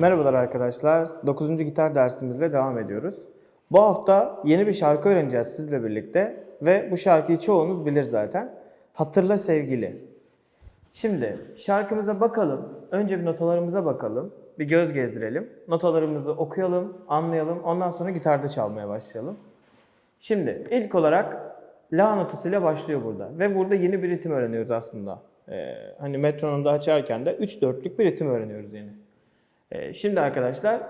Merhabalar arkadaşlar. 9. gitar dersimizle devam ediyoruz. Bu hafta yeni bir şarkı öğreneceğiz sizle birlikte ve bu şarkıyı çoğunuz bilir zaten. Hatırla sevgili. Şimdi şarkımıza bakalım. Önce bir notalarımıza bakalım. Bir göz gezdirelim. Notalarımızı okuyalım, anlayalım. Ondan sonra gitarda çalmaya başlayalım. Şimdi ilk olarak La notasıyla başlıyor burada. Ve burada yeni bir ritim öğreniyoruz aslında. Ee, hani metronomda açarken de 3-4'lük bir ritim öğreniyoruz yeni. Ee, şimdi arkadaşlar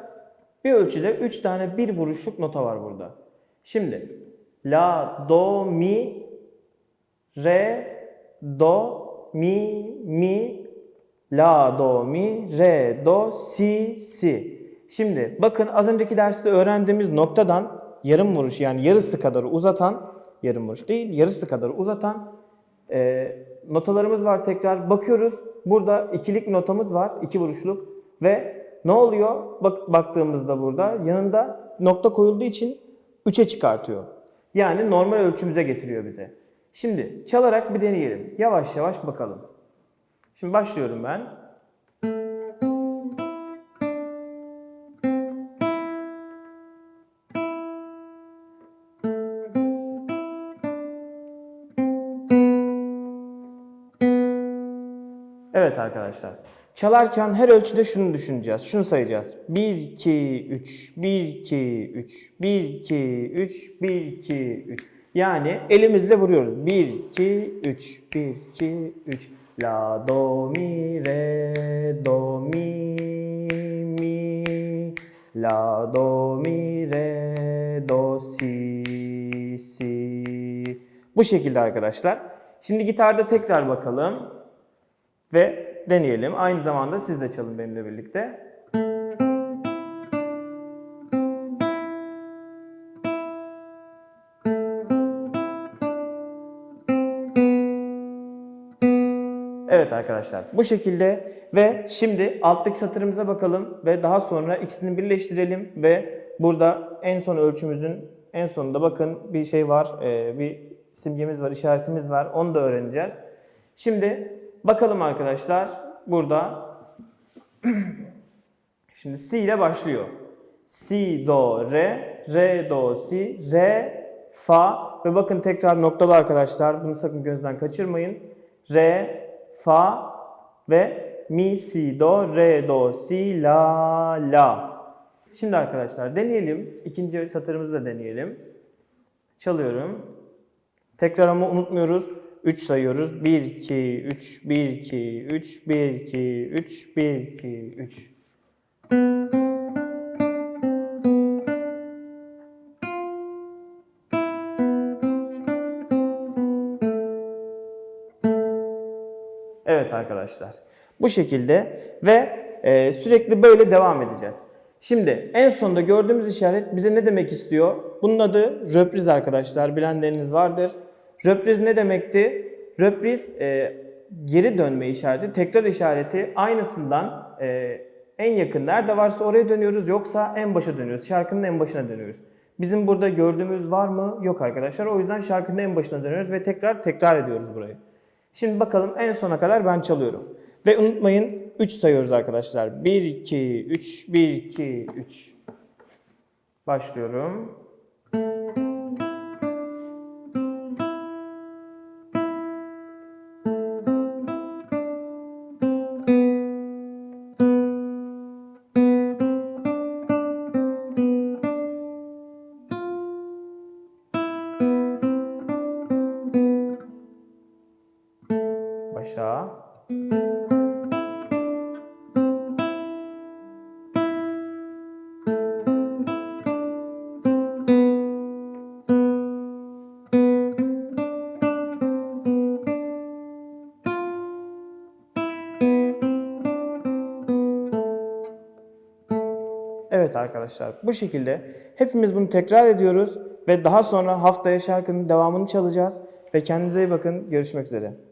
bir ölçüde 3 tane bir vuruşluk nota var burada. Şimdi La, Do, Mi, Re, Do, Mi, Mi, La, Do, Mi, Re, Do, Si, Si. Şimdi bakın az önceki derste öğrendiğimiz noktadan yarım vuruş yani yarısı kadar uzatan, yarım vuruş değil yarısı kadar uzatan e, notalarımız var tekrar. Bakıyoruz burada ikilik notamız var, iki vuruşluk ve ne oluyor? Bak, baktığımızda burada yanında nokta koyulduğu için 3'e çıkartıyor. Yani normal ölçümüze getiriyor bize. Şimdi çalarak bir deneyelim. Yavaş yavaş bakalım. Şimdi başlıyorum ben. Evet arkadaşlar. Çalarken her ölçüde şunu düşüneceğiz. Şunu sayacağız. 1, 2, 3, 1, 2, 3, 1, 2, 3, 1, 2, 3. Yani elimizle vuruyoruz. 1, 2, 3, 1, 2, 3. La, do, mi, re, do, mi, mi. La, do, mi, re, do, si, si. Bu şekilde arkadaşlar. Şimdi gitarda tekrar bakalım ve deneyelim. Aynı zamanda siz de çalın benimle birlikte. Evet arkadaşlar bu şekilde ve şimdi alttaki satırımıza bakalım ve daha sonra ikisini birleştirelim ve burada en son ölçümüzün en sonunda bakın bir şey var, e, bir simgemiz var, işaretimiz var onu da öğreneceğiz. Şimdi bakalım arkadaşlar burada şimdi Si ile başlıyor. Si, Do, Re, Re, Do, Si, Re, Fa ve bakın tekrar noktalı arkadaşlar bunu sakın gözden kaçırmayın. Re, Fa ve Mi, Si, Do, Re, Do, Si, La, La. Şimdi arkadaşlar deneyelim. İkinci satırımızı da deneyelim. Çalıyorum. Tekrar ama unutmuyoruz. 3 sayıyoruz. 1, 2, 3, 1, 2, 3, 1, 2, 3, 1, 2, 3. Evet arkadaşlar. Bu şekilde ve e, sürekli böyle devam edeceğiz. Şimdi en sonunda gördüğümüz işaret bize ne demek istiyor? Bunun adı röpriz arkadaşlar. Bilenleriniz vardır. Röpriz ne demekti? Röpriz e, geri dönme işareti, tekrar işareti aynısından e, en yakın nerede varsa oraya dönüyoruz yoksa en başa dönüyoruz. Şarkının en başına dönüyoruz. Bizim burada gördüğümüz var mı? Yok arkadaşlar. O yüzden şarkının en başına dönüyoruz ve tekrar tekrar ediyoruz burayı. Şimdi bakalım en sona kadar ben çalıyorum. Ve unutmayın 3 sayıyoruz arkadaşlar. 1, 2, 3, 1, 2, 3. Başlıyorum. Başa. Evet arkadaşlar bu şekilde hepimiz bunu tekrar ediyoruz ve daha sonra haftaya şarkının devamını çalacağız ve kendinize iyi bakın görüşmek üzere.